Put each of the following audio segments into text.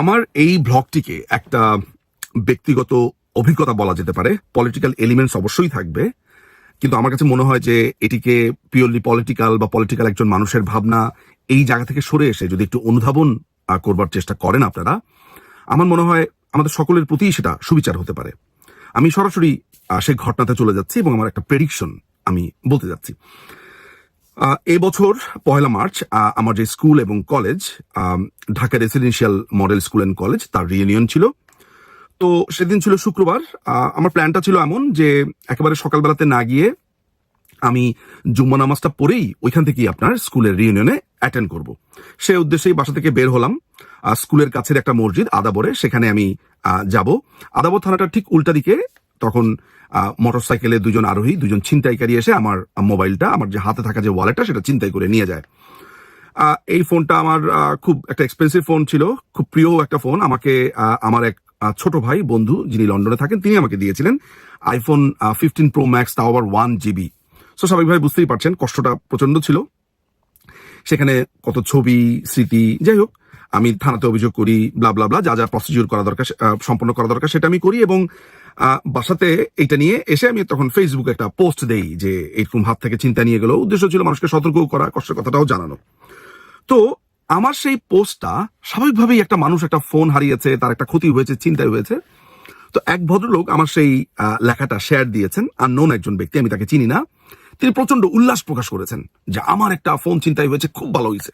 আমার এই ব্লগটিকে একটা ব্যক্তিগত অভিজ্ঞতা বলা যেতে পারে পলিটিক্যাল এলিমেন্টস অবশ্যই থাকবে, কিন্তু আমার কাছে মনে হয় যে এটিকে পিওরলি পলিটিক্যাল বা পলিটিক্যাল একজন মানুষের ভাবনা এই জায়গা থেকে সরে এসে যদি একটু অনুধাবন করবার চেষ্টা করেন আপনারা, আমার মনে হয় আমাদের সকলের প্রতিই সেটা সুবিচার হতে পারে। আমি সরাসরি সেই ঘটনাতে চলে যাচ্ছি এবং আমার একটা প্রেডিকশন আমি বলতে যাচ্ছি। এবছর পয়লা মার্চ আমার যে স্কুল এবং college Dhaka residential model school and college, তার রিউনিয়ন ছিল। তো সেদিন ছিল শুক্রবার। আমার প্ল্যানটা ছিল এমন যে একেবারে সকালবেলাতে না গিয়ে আমি জুম্মা নামাজটা পড়েই ওইখান থেকেই আপনার স্কুলের রিউনিয়নে অ্যাটেন্ড করব। সে উদ্দেশ্যেই বাসা থেকে বের হলাম। স্কুলের কাছের একটা মসজিদ, আদাবরে, সেখানে আমি যাব। আদাবর থানাটা ঠিক উল্টা দিকে তখন মোটর সাইকেলে দুজন আরোহী, দুজন ছিনতাইকারী এসে আমার মোবাইলটা, আমার যে হাতে থাকা যে ওয়ালেটটা সেটা ছিনতাই করে নিয়ে যায়। এই ফোনটা আমার খুব একটা এক্সপেন্সিভ ফোন ছিল, খুব প্রিয় একটা ফোন আমাকে আমার এক ছোট ভাই, বন্ধু, যিনি লন্ডনে থাকেন, তিনি আমাকে দিয়েছিলেন আইফোন ফিফটিন প্রো ম্যাক্স তাও আবার ওয়ান জিবি সো স্বাভাবিকভাবে বুঝতেই পারছেন, কষ্টটা প্রচণ্ড ছিল। সেখানে কত ছবি, স্মৃতি, যাই হোক, আমি থানাতে অভিযোগ করি ব্লা ব্লা ব্লা যা যা প্রসিডিউর করা দরকার সম্পন্ন করা দরকার, সেটা আমি করি এবং বাসাতে এটা নিয়ে এসে আমি তখন ফেসবুকে একটা পোস্ট দেই যে এরকম হাত থেকে চিন্তা নিয়ে গেল উদ্দেশ্য ছিল মানুষকে সতর্ক করা, কষ্টের কথাটাও জানানো। তো আমার সেই পোস্টটা স্বাভাবিকভাবেই একটা মানুষ একটা ফোন হারিয়েছে, তার একটা ক্ষতি হয়েছে চিন্তায় হয়েছে। তো এক ভদ্রলোক আমার সেই লেখাটা শেয়ার দিয়েছেন। আর নোন একজন ব্যক্তি, আমি তাকে চিনি না। তিনি প্রচণ্ড উল্লাস প্রকাশ করেছেন যে আমার একটা ফোন চিন্তায় হয়েছে, খুব ভালো হয়েছে।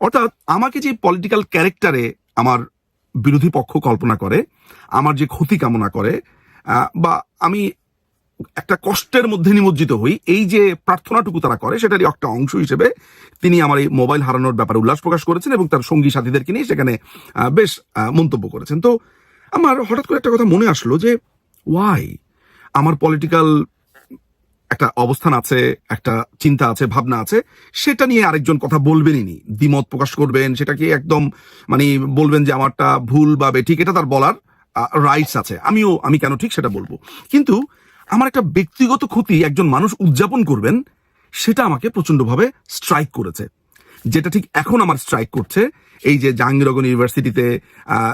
অর্থাৎ আমাকে যে পলিটিক্যাল ক্যারেক্টারে আমার বিরোধী পক্ষ কল্পনা করে, আমার যে ক্ষতি কামনা করে বা আমি একটা কষ্টের মধ্যে নিমজ্জিত হই, এই যে প্রার্থনাটুকু তারা করে, সেটারই একটা অংশ হিসেবে তিনি আমার এই মোবাইল হারানোর ব্যাপারে উল্লাস প্রকাশ করেছেন এবং তার সঙ্গী সাথীদেরকে নিয়ে সেখানে বেশ মন্তব্য করেছেন। তো আমার হঠাৎ করে একটা কথা মনে আসলো যে ওয়াই আমার পলিটিক্যাল একটা অবস্থান আছে, একটা চিন্তা আছে, ভাবনা আছে, সেটা নিয়ে আরেকজন কথা বলবেনই নি দ্বিমত প্রকাশ করবেন, সেটাকে একদম মানে বলবেন যে, আমারটা ভুল বা বেঠিক এটা তার বলার রাইটস আছে। আমিও, আমি কেন ঠিক সেটা বলব। কিন্তু আমার একটা ব্যক্তিগত ক্ষতি একজন মানুষ উদযাপন করবেন, সেটা আমাকে প্রচন্ডভাবে স্ট্রাইক করেছে। যেটা ঠিক এখন আমার স্ট্রাইক করছে। এই যে জাহাঙ্গীরনগর ইউনিভার্সিটিতে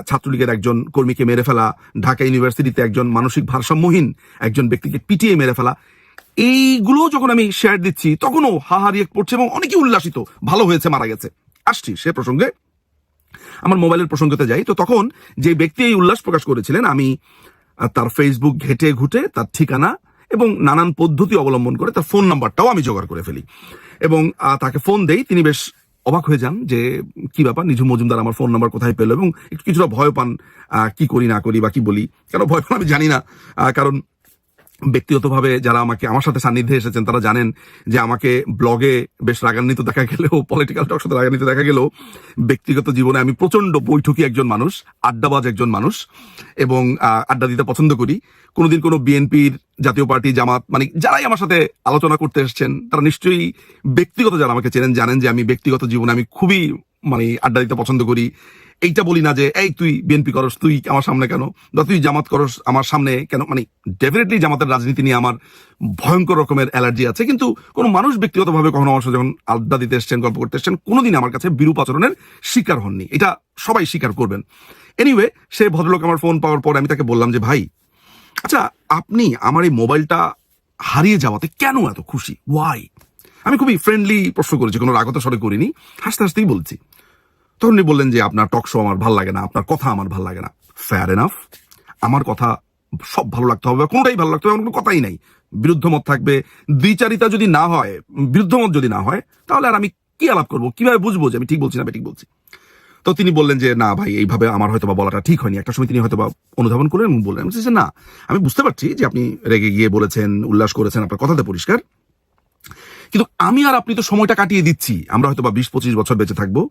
ছাত্রলীগের একজন কর্মীকে মেরে ফেলা, ঢাকা ইউনিভার্সিটিতে একজন মানসিক ভারসাম্যহীন একজন ব্যক্তিকে পিটিয়ে মেরে ফেলা, এইগুলো যখন আমি শেয়ার দিচ্ছি, তখনও হাহা রিয়েক্ট পড়ছে এবং অনেকে উল্লাসিত। ভালো হয়েছে, মারা গেছে। আসছি সে প্রসঙ্গে। আমার মোবাইলের প্রসঙ্গতে যাই, তো তখন যে ব্যক্তি এই উল্লাস প্রকাশ করেছিলেন, আমি তার ফেসবুক ঘেটে ঘুটে তার ঠিকানা এবং নানান পদ্ধতি অবলম্বন করে তার ফোন নাম্বারটাও আমি জোগাড় করে ফেলি। এবং তাকে ফোন দেই, তিনি বেশ অবাক হয়ে যান যে, কি ব্যাপার? নিঝু মজুমদার আমার ফোন নাম্বার কোথায় পেল? এবং একটু কিছুটা ভয় পান কি করি, না করি বা কি বলি। কেন ভয় পান আমি জানি না কারণ ব্যক্তিগতভাবে যারা আমাকে আমার সাথে সান্নিধ্যে এসেছেন, তারা জানেন যে আমাকে ব্লগে বেশ রাগান্বিত দেখা গেলেও পলিটিক্যাল টক সাথে রাগান্বিত দেখা গেলেও ব্যক্তিগত জীবনে আমি প্রচণ্ড বৈঠকি একজন মানুষ, আড্ডাবাজ একজন মানুষ এবং আড্ডা দিতে পছন্দ করি। কোনোদিন কোনো বিএনপির জাতীয় পার্টি, জামাত মানে যারাই আমার সাথে আলোচনা করতে এসেছেন, তারা নিশ্চয়ই ব্যক্তিগত যারা আমাকে চেনেন জানেন যে আমি ব্যক্তিগত জীবনে আমি খুবই মানে আড্ডা দিতে পছন্দ করি। এইটা বলি না যে, এই তুই বিএনপি করস, তুই আমার সামনে কেন? বা তুই জামাত করস আমার সামনে কেন? মানে ডেফিনেটলি জামাতের রাজনীতি নিয়ে আমার ভয়ঙ্কর রকমের অ্যালার্জি আছে। কিন্তু কোনো মানুষ ব্যক্তিগতভাবে কখনো আমার যখন আড্ডা দিতে এসছেন, গল্প করতে এসছেন, কোনোদিন আমার কাছে বিরূপ আচরণের শিকার হননি। এটা সবাই স্বীকার করবেন। এনিওয়ে সে ভদ্রলোক আমার ফোন পাওয়ার পর আমি তাকে বললাম যে, ভাই আচ্ছা আপনি আমার এই মোবাইলটা হারিয়ে যাওয়াতে কেন এত খুশি? ওয়াই আমি খুবই ফ্রেন্ডলি প্রশ্ন করেছি, কোনো রাগত স্বরে করিনি। হাসতে হাসতেই বলছি। তখন উনি বললেন যে, আপনার টক শো আমার ভালো লাগে না, আপনার কথা আমার ভালো লাগে না। ফেয়ার এনাফ আমার কথা সব ভালো লাগতে হবে, কোনোটাই ভালো লাগতে হবে কোনো কথাই নাই। বিরুদ্ধ মত থাকবে। দ্বিচারিতা যদি না হয়, বিরুদ্ধ মত যদি না হয়, তাহলে আর আমি কি আলাপ করব? কীভাবে বুঝব যে আমি ঠিক বলছি না আমি ঠিক বলছি? তো তিনি বললেন যে, না ভাই, এইভাবে আমার হয়তো বা বলাটা ঠিক হয়নি। একটা সময় তিনি হয়তো বা অনুধাবন করলেন এবং বললেন যে, না, আমি বুঝতে পারছি যে আপনি রেগে গিয়ে বলেছেন, উল্লাস করেছেন, আপনার কথাতে পরিষ্কার। কিন্তু আমি আর আপনি তো সময়টা কাটিয়ে দিচ্ছি। আমরা হয়তো বা বিশ পঁচিশ বছর বেঁচে থাকব।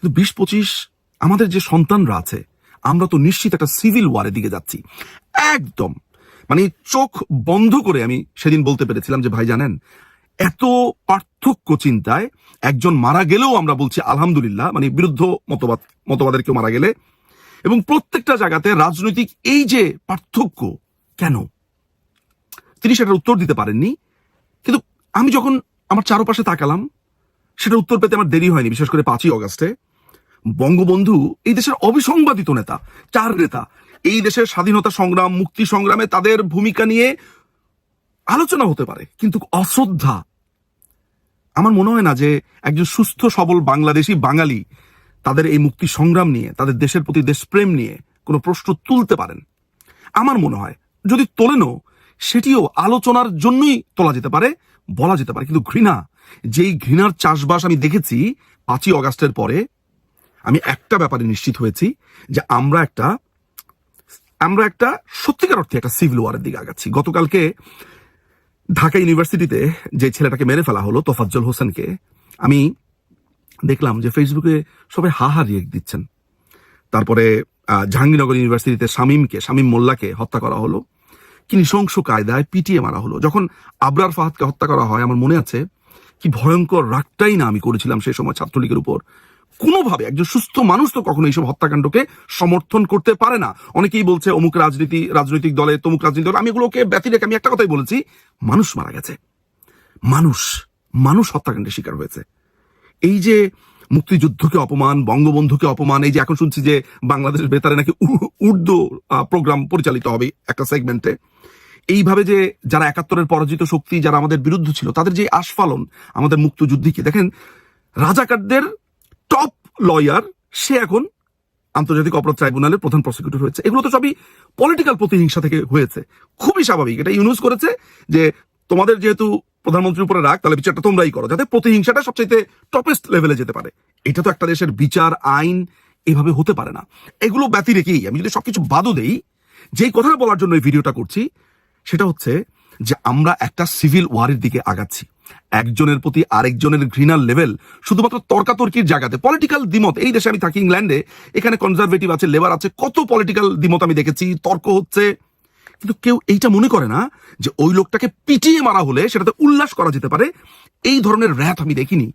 কিন্তু বিশ পঁচিশ আমাদের যে সন্তানরা আছে, আমরা তো নিশ্চিত একটা সিভিল ওয়ারের দিকে যাচ্ছি। একদম। মানে চোখ বন্ধ করে আমি সেদিন বলতে পেরেছিলাম যে, ভাই, জানেন, এত পার্থক্য চিন্তায় একজন মারা গেলেও আমরা বলছি, আলহামদুলিল্লাহ মানে বিরুদ্ধ মতবাদ, মতবাদের কেউ মারা গেলে। এবং প্রত্যেকটা জায়গাতে রাজনৈতিক এই যে পার্থক্য, কেন? তিনি সেটার উত্তর দিতে পারেননি। কিন্তু আমি যখন আমার চারপাশে তাকালাম, সেটার উত্তর পেতে আমার দেরি হয়নি, বিশেষ করে পাঁচই অগাস্টে। বঙ্গবন্ধু এই দেশের অবিসংবাদিত নেতা, চার নেতা। এই দেশের স্বাধীনতা সংগ্রাম, মুক্তি সংগ্রামে তাদের ভূমিকা নিয়ে আলোচনা হতে পারে, কিন্তু অশ্রদ্ধা। আমার মনে হয় না যে একজন সুস্থ, সবল বাংলাদেশি বাঙালি তাদের এই মুক্তি সংগ্রাম নিয়ে, তাদের দেশের প্রতি দেশপ্রেম নিয়ে কোনো প্রশ্ন তুলতে পারেন। আমার মনে হয়, যদি তোলেনও সেটিও আলোচনার জন্যই তোলা যেতে পারে, বলা যেতে পারে। কিন্তু ঘৃণা, যেই ঘৃণার চাষবাস আমি দেখেছি পাঁচই অগাস্টের পরে আমি একটা ব্যাপারে নিশ্চিত হয়েছি যে আমরা একটা আমরা একটা সত্যিকার অর্থে একটা সিভিল ওয়ারের দিকে আগাচ্ছি। গতকালকে ঢাকা ইউনিভার্সিটিতে যে ছেলেটাকে মেরে ফেলা হলো, তোফাজ্জল হোসেনকে, আমি দেখলাম যে ফেসবুকে সবাই হা হা দিচ্ছেন। তারপরে জাহাঙ্গীরনগর ইউনিভার্সিটিতে শামীমকে, শামীম মোল্লাকে হত্যা করা হলো। কি নৃশংস কায়দায় পিটিয়ে মারা হলো। যখন আবরার ফাহাদকে হত্যা করা হয়, আমার মনে আছে, কি ভয়ঙ্কর রাগটাই না আমি করেছিলাম সেই সময় ছাত্রলীগের উপর। কোনোভাবে একজন সুস্থ মানুষ তো কখনো এইসব হত্যাকাণ্ডকে সমর্থন করতে পারে না। অনেকেই বলছে, অমুক রাজনীতি, রাজনৈতিক দলে, তমুক রাজনীতি দলে, আমি এগুলোকে ব্যতি রেখে আমি একটা কথাই বলেছি, মানুষ মারা গেছে। মানুষ মানুষ হত্যাকাণ্ডের শিকার হয়েছে। এই যে মুক্তিযুদ্ধকে অপমান, বঙ্গবন্ধুকে অপমান, এই যে এখন শুনছি যে বাংলাদেশ বেতারে নাকি উর্দু প্রোগ্রাম পরিচালিত হবে একটা সেগমেন্টে, এইভাবে যে যারা একাত্তরের পরাজিত শক্তি, যারা আমাদের বিরুদ্ধে ছিল, তাদের যে আস্ফালন, আমাদের মুক্তিযুদ্ধকে দেখেন, রাজাকারদের টপ লয়ার সে এখন আন্তর্জাতিক অপরাধ ট্রাইব্যুনালের প্রধান প্রসিকিউটর হয়েছে। এগুলো তো সবই পলিটিক্যাল প্রতিহিংসা থেকে হয়েছে। খুবই স্বাভাবিক। এটা ইউনুস করেছে যে, তোমাদের যেহেতু প্রধানমন্ত্রীর উপরে রাখ তাহলে বিচারটা তোমরাই করো, যাতে প্রতিহিংসাটা সবচাইতে টপেস্ট লেভেলে যেতে পারে। এটা তো একটা দেশের বিচার, আইন, এভাবে হতে পারে না। এগুলো ব্যতি রেখেই আমি যদি সবকিছু বাদও দেই, যেই কথাটা বলার জন্য এই ভিডিওটা করছি, সেটা হচ্ছে যে আমরা একটা সিভিল ওয়ারের দিকে আগাচ্ছি। একজনের প্রতি আরেকজনের ঘৃণার লেভেল শুধুমাত্র তর্কাতর্কির জায়গাতে। পলিটিক্যাল দ্বিমত, এই দেশে আমি থাকি ইংল্যান্ডে এখানে কনজারভেটিভ আছে লেবার আছে, কত পলিটিক্যাল দ্বিমত আমি দেখেছি, তর্ক হচ্ছে। কিন্তু কেউ এইটা মনে করে না যে ওই লোকটাকে পিটিয়ে মারা হলে সেটাতে উল্লাস করা যেতে পারে। এই ধরনের র্যাট আমি দেখিনি।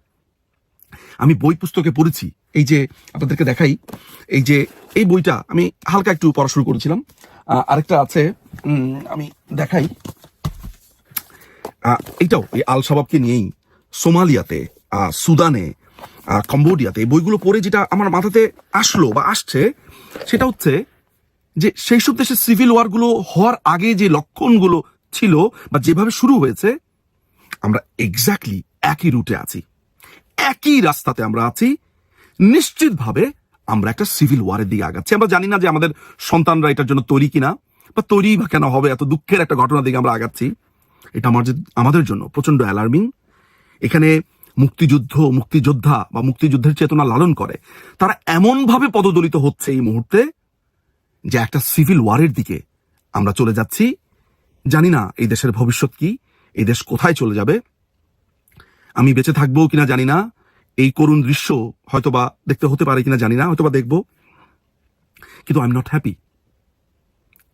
আমি বই পুস্তকে পড়েছি। এই যে আপনাদেরকে দেখাই, এই যে এই বইটা আমি হালকা একটু পড়া শুরু করেছিলাম। আরেকটা আছে আমি দেখাই। এইটাও এই আল শাবাবকে নিয়েই সোমালিয়াতে সুদানে কম্বোডিয়াতে বইগুলো পড়ে যেটা আমার মাথাতে আসলো বা আসছে, সেটা হচ্ছে যে সেই সব দেশের সিভিল ওয়ারগুলো হওয়ার আগে যে লক্ষণগুলো ছিল বা যেভাবে শুরু হয়েছে, আমরা এক্স্যাক্টলি একই রুটে আছি। একই রাস্তাতে আমরা আছি। নিশ্চিতভাবে আমরা একটা সিভিল ওয়ারের দিকে আগাচ্ছি। আমরা জানি না যে আমাদের সন্তানরা এটার জন্য তৈরি কিনা বা তৈরি বা কেন হবে, এত দুঃখের একটা ঘটনার দিকে আমরা আগাচ্ছি। এটা আমার যে- আমাদের জন্য প্রচণ্ড অ্যালার্মিং এখানে মুক্তিযুদ্ধ, মুক্তিযোদ্ধা বা মুক্তিযুদ্ধের চেতনা লালন করে। তারা এমনভাবে পদদলিত হচ্ছে এই মুহূর্তে যে একটা সিভিল ওয়ারের দিকে আমরা চলে যাচ্ছি। জানি না এই দেশের ভবিষ্যৎ কি, এই দেশ কোথায় চলে যাবে। আমি বেঁচে থাকব কিনা জানি না। এই করুণ দৃশ্য হয়তোবা দেখতে হতে পারে কিনা জানি না, হয়তোবা দেখব। কিন্তু আই এম নট হ্যাপি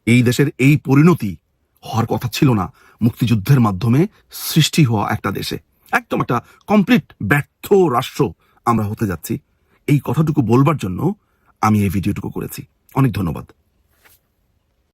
এই দেশের এই পরিণতি হওয়ার কথা ছিল না। মুক্তিযুদ্ধের মাধ্যমে সৃষ্টি হওয়া একটা দেশে। একদম একটা কমপ্লিট ব্যর্থ রাষ্ট্র আমরা হতে যাচ্ছি। এই কথাটুকু বলবার জন্য আমি এই ভিডিওটুকু করেছি। অনেক ধন্যবাদ।